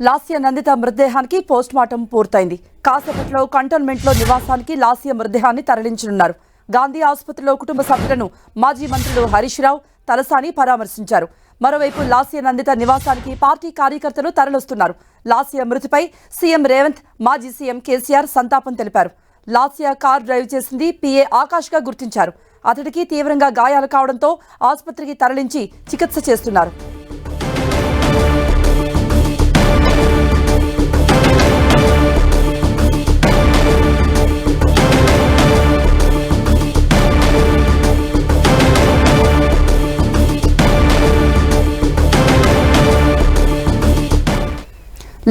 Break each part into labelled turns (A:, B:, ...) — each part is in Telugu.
A: లాస్య నందిత మృతదేహానికి పోస్ట్ మార్టం పూర్తయింది. కాసేపట్లో కంటోన్మెంట్లో నివాసానికి లాస్య మృతదేహాన్ని తరలించనున్నారు. గాంధీ ఆసుపత్రిలో కుటుంబ సభ్యులను మాజీ మంత్రులు హరీష్ రావు తలసాని పరామర్శించారు. మరోవైపు లాస్య నందిత నివాసానికి పార్టీ కార్యకర్తలు తరలిస్తున్నారు. లాస్య మృతిపై సీఎం రేవంత్ మాజీ సీఎం కేసీఆర్ సంతాపం తెలిపారు. లాస్య కార్ డ్రైవ్ చేసింది పీఏ ఆకాష్గా గుర్తించారు. అతడికి తీవ్రంగా గాయాలు కావడంతో ఆసుపత్రికి తరలించి చికిత్స చేస్తున్నారు.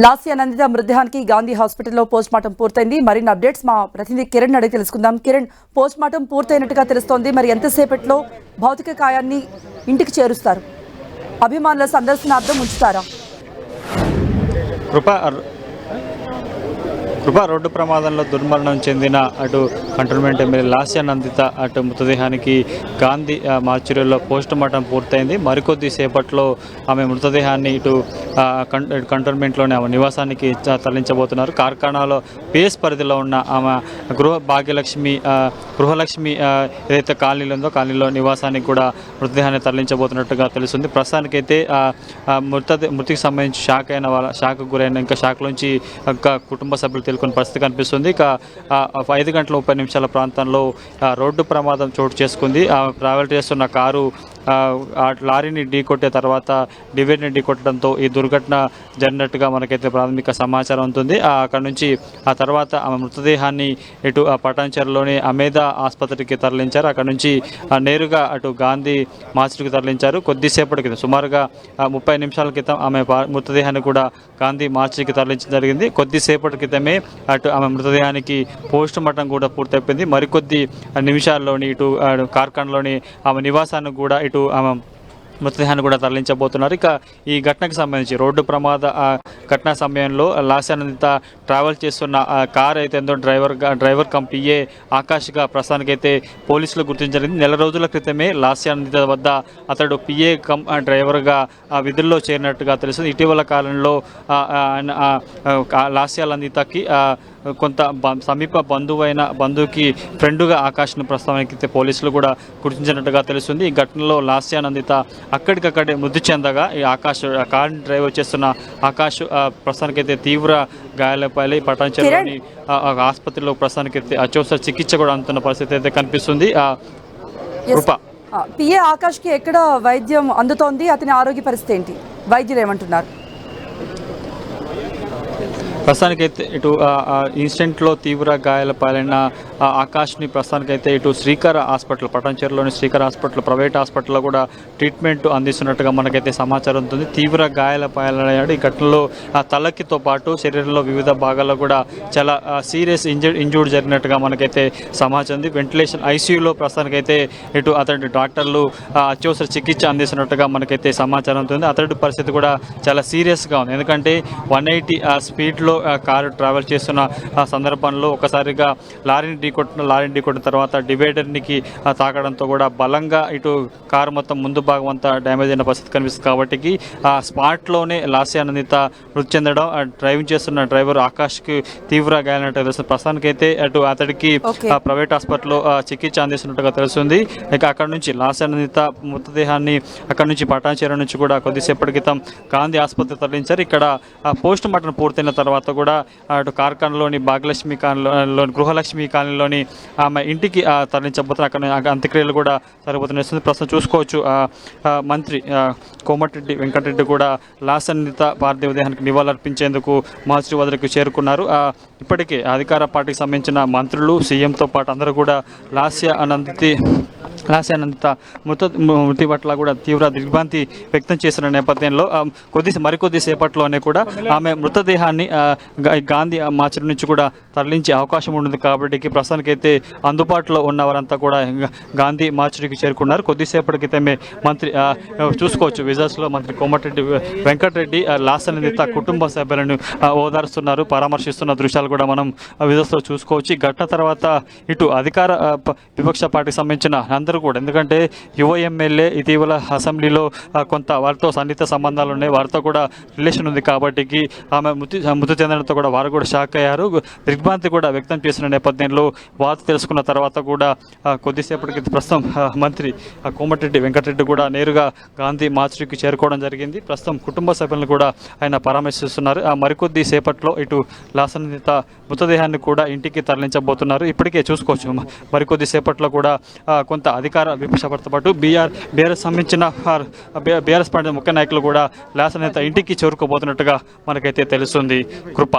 A: లాస్య నందిత మృతదేహానికి గాంధీ హాస్పిటల్లో పోస్ట్ మార్టం పూర్తయింది. మరిన్ని అప్డేట్స్ మా ప్రతినిధి కిరణ్ అడిగి తెలుసుకుందాం. కిరణ్ పోస్ట్ మార్టం పూర్తయినట్టుగా తెలుస్తోంది. మరి ఎంతసేపట్లో భౌతిక కాయాన్ని ఇంటికి చేరుస్తారు? అభిమానుల సందర్శనార్థం ఉంచుతారా?
B: కృప కృప రోడ్డు ప్రమాదంలో దుర్మరణం చెందిన అటు కంటోన్మెంట్ ఎమ్మెల్యే లాస్య నందిత అటు మృతదేహానికి గాంధీ ఆ, మార్చురీలో పూర్తయింది. మరికొద్ది సేపట్లో ఆమె మృతదేహాన్ని ఇటు కంటోన్మెంట్లోని ఆమె నివాసానికి తరలించబోతున్నారు. కార్ఖానాలో పిఎస్ పరిధిలో ఉన్న ఆమె గృహ భాగ్యలక్ష్మి గృహలక్ష్మి ఏదైతే కాలనీలో ఉందో కాలనీలో నివాసానికి కూడా మృతదేహాన్ని తరలించబోతున్నట్టుగా తెలుస్తుంది. ప్రస్తుతానికైతే ఆ, మృత మృతికి సంబంధించి షాక్ అయిన వాళ్ళ షాక్ గురైన ఇంకా షాక్ నుంచి ఇంకా కుటుంబ సభ్యులు కొన్ని పరిస్థితి కనిపిస్తుంది. ఇక ఆ, ఐదు గంటల ముప్పై నిమిషాల ప్రాంతంలో ఆ, రోడ్డు ప్రమాదం చోటు చేసుకుంది. ఆ ట్రావెల్ చేస్తున్న కారు ఆ, లారీని లారీని ఢీకొట్టే తర్వాత డివైడ్ని ఢీకొట్టడంతో ఈ దుర్ఘటన జరిగినట్టుగా మనకైతే ప్రాథమిక సమాచారం ఉంటుంది. అక్కడ నుంచి ఆ తర్వాత ఆమె మృతదేహాన్ని ఇటు ఆ పటాన్చర్లోని అమేద ఆసుపత్రికి తరలించారు. అక్కడ నుంచి నేరుగా అటు గాంధీ మార్చుకి తరలించారు. కొద్దిసేపటి క్రితం సుమారుగా ముప్పై నిమిషాల క్రితం ఆమె పా- మృతదేహాన్ని కూడా గాంధీ మార్చికి తరలించడం జరిగింది. కొద్దిసేపటి క్రితమే అటు ఆమె మృతదేహానికి పోస్ట్ మార్టం కూడా పూర్తయిపోయింది. మరికొద్ది నిమిషాల్లోని ఇటు కార్ఖాన్లోని ఆమె నివాసాన్ని కూడా ఇటు ఆమె మృతదేహాన్ని కూడా తరలించబోతున్నారు. ఇక ఈ ఘటనకు సంబంధించి రోడ్డు ప్రమాద ఘటన సమయంలో లాస్యానందిత ట్రావెల్ చేస్తున్న కార్ అయితే ఎంతో డ్రైవర్ డ్రైవర్ కం పిఏ ఆకాష్గా ప్రస్తుతానికైతే పోలీసులు గుర్తించలేదు నెల రోజుల క్రితమే లాస్యానందిత వద్ద అతడు పిఏ కం డ్రైవర్గా విధుల్లో చేరినట్టుగా తెలుస్తుంది. ఇటీవల కాలంలో లాస్యానందితకి కొంత సమీప బంధువైన బంధువుకి ఫ్రెండ్గా ఆకాష్ను ప్రస్తావనకి పోలీసులు కూడా గుర్తించినట్టుగా తెలుస్తుంది. ఈ ఘటనలో లాస్యానందిత అక్కడికక్కడే మృతి చెందగా ఈ ఆకాష్ కార్ డ్రైవర్ చేస్తున్న ఆకాష్ ప్రస్తుతానికైతే తీవ్ర గాయాలపై పటాన్చర్లోని ఆసుపత్రిలో ప్రస్తుతానికైతే అత్యవసర చికిత్స కూడా అందుతున్న పరిస్థితి అయితే కనిపిస్తుంది. కృప
A: పిఏ ఆకాష్కి ఎక్కడ వైద్యం అందుతోంది? అతని ఆరోగ్య పరిస్థితి ఏంటి? వైద్యులు ఏమంటున్నారు?
B: ప్రస్తుతానికైతే ఇటు ఇన్సిడెంట్లో తీవ్ర గాయాల పాలైన ఆకాష్ని ప్రస్తుతానికైతే ఇటు శ్రీకర హాస్పిటల్ పటాన్చేరులోని శ్రీకర హాస్పిటల్ ప్రైవేట్ హాస్పిటల్లో కూడా ట్రీట్మెంట్ అందిస్తున్నట్టుగా మనకైతే సమాచారం ఉంటుంది. తీవ్ర గాయాల పాలయ్యాడు ఈ ఘటనలో ఆ తలకితో పాటు శరీరంలో వివిధ భాగాల్లో కూడా చాలా సీరియస్ ఇంజర్ ఇంజూర్డ్ జరిగినట్టుగా మనకైతే సమాచారం ఉంది. వెంటిలేషన్ ఐసీయూలో ప్రస్తుతానికైతే ఇటు అతడి డాక్టర్లు అత్యవసర చికిత్స అందిస్తున్నట్టుగా మనకైతే సమాచారం ఉంటుంది. అతడి పరిస్థితి కూడా చాలా సీరియస్గా ఉంది. ఎందుకంటే వన్ ఎయిటీ స్పీడ్లో కారు ట్రావెల్ చేస్తున్న సందర్భంలో ఒకసారిగా లారీని ఢీకొట్టిన లారీని ఢీకొట్టిన తర్వాత డివైడర్నికి తాకడంతో కూడా బలంగా ఇటు కారు మొత్తం ముందు భాగం అంతా డ్యామేజ్ అయిన పరిస్థితి కనిపిస్తుంది. కాబట్టి ఆ స్పాట్లోనే లాస్యానందిత మృతి చెందడం డ్రైవింగ్ చేస్తున్న డ్రైవర్ ఆకాష్కి తీవ్ర గాయాలంటే తెలుస్తుంది. ప్రస్తుతానికైతే అటు అతడికి ప్రైవేట్ హాస్పిటల్లో చికిత్స అందిస్తున్నట్టుగా తెలుస్తుంది. ఇక అక్కడ నుంచి లాస్యానందిత మృతదేహాన్ని అక్కడ నుంచి పటాన్చేరు నుంచి కూడా కొద్దిసేపటి క్రితం గాంధీ ఆసుపత్రి తరలించారు. ఇక్కడ పోస్ట్ మార్టం పూర్తయిన తర్వాత కూడా అటు కార్ఖానలోని భాగ్యలక్ష్మి కాలనీలోని గృహలక్ష్మి కాలనీలోని ఆమె ఇంటికి తరలించబోతున్న అక్కడ అంత్యక్రియలు కూడా జరగబోతున్నాయి. ప్రస్తుతం చూసుకోవచ్చు మంత్రి కోమటిరెడ్డి వెంకటరెడ్డి కూడా లాసన్నిత పార్థివ దేహానికి నివాళులర్పించేందుకు మహర్షి వద్దకు చేరుకున్నారు ఇప్పటికే అధికార పార్టీకి సంబంధించిన మంత్రులు సీఎంతో పాటు అందరూ కూడా లాస్య అనంతి లాస్యానందిత మృత మృతి పట్ల కూడా తీవ్ర దిగ్భ్రాంతి వ్యక్తం చేసిన నేపథ్యంలో కొద్ది మరికొద్ది సేపట్లోనే కూడా ఆమె మృతదేహాన్ని గాంధీ మార్చి నుంచి కూడా తరలించే అవకాశం ఉంటుంది కాబట్టి ప్రస్తుతానికైతే అందుబాటులో ఉన్న వారంతా కూడా గాంధీ మార్చికి చేరుకున్నారు. కొద్దిసేపటి క్రితమే మంత్రి చూసుకోవచ్చు. విజాస్లో మంత్రి కోమటిరెడ్డి వెంకటరెడ్డి లాస్ నిందిత కుటుంబ సభ్యులను ఓదారుస్తున్నారు పరామర్శిస్తున్న దృశ్యాలు కూడా మనం ఆ విజాస్లో చూసుకోవచ్చు. ఈ ఘటన తర్వాత ఇటు అధికార ప- విపక్ష పార్టీకి సంబంధించిన అందరూ కూడా ఎందుకంటే యువ ఎమ్మెల్యే ఇటీవల అసెంబ్లీలో కొంత వారితో సన్నిహిత సంబంధాలు ఉన్నాయి. వారితో కూడా రిలేషన్ ఉంది కాబట్టి ఆమె మృతి మృతి చెందడంతో కూడా వారు కూడా షాక్ అయ్యారు. దిగ్భ్రాంతి కూడా వ్యక్తం చేసిన నేపథ్యంలో వార్త తెలుసుకున్న తర్వాత కూడా కొద్దిసేపటికి ప్రస్తుతం మంత్రి కోమటిరెడ్డి వెంకటరెడ్డి కూడా నేరుగా గాంధీ మార్చురికి చేరుకోవడం జరిగింది. ప్రస్తుతం కుటుంబ సభ్యులను కూడా ఆయన పరామర్శిస్తున్నారు. మరికొద్ది సేపట్లో ఇటు లాసనిత మృతదేహాన్ని కూడా ఇంటికి తరలించబోతున్నారు. ఇప్పటికే చూసుకోవచ్చు. మరికొద్ది సేపట్లో కూడా కొంత అధికార విపక్షతో పాటు బీఆర్ బీఆర్ఎస్ సంబంధించిన బీఆర్ఎస్ పార్టీ ముఖ్య నాయకులు కూడా లాసనేత ఇంటికి చేరుకోబోతున్నట్టుగా మనకైతే తెలుస్తుంది. కృప.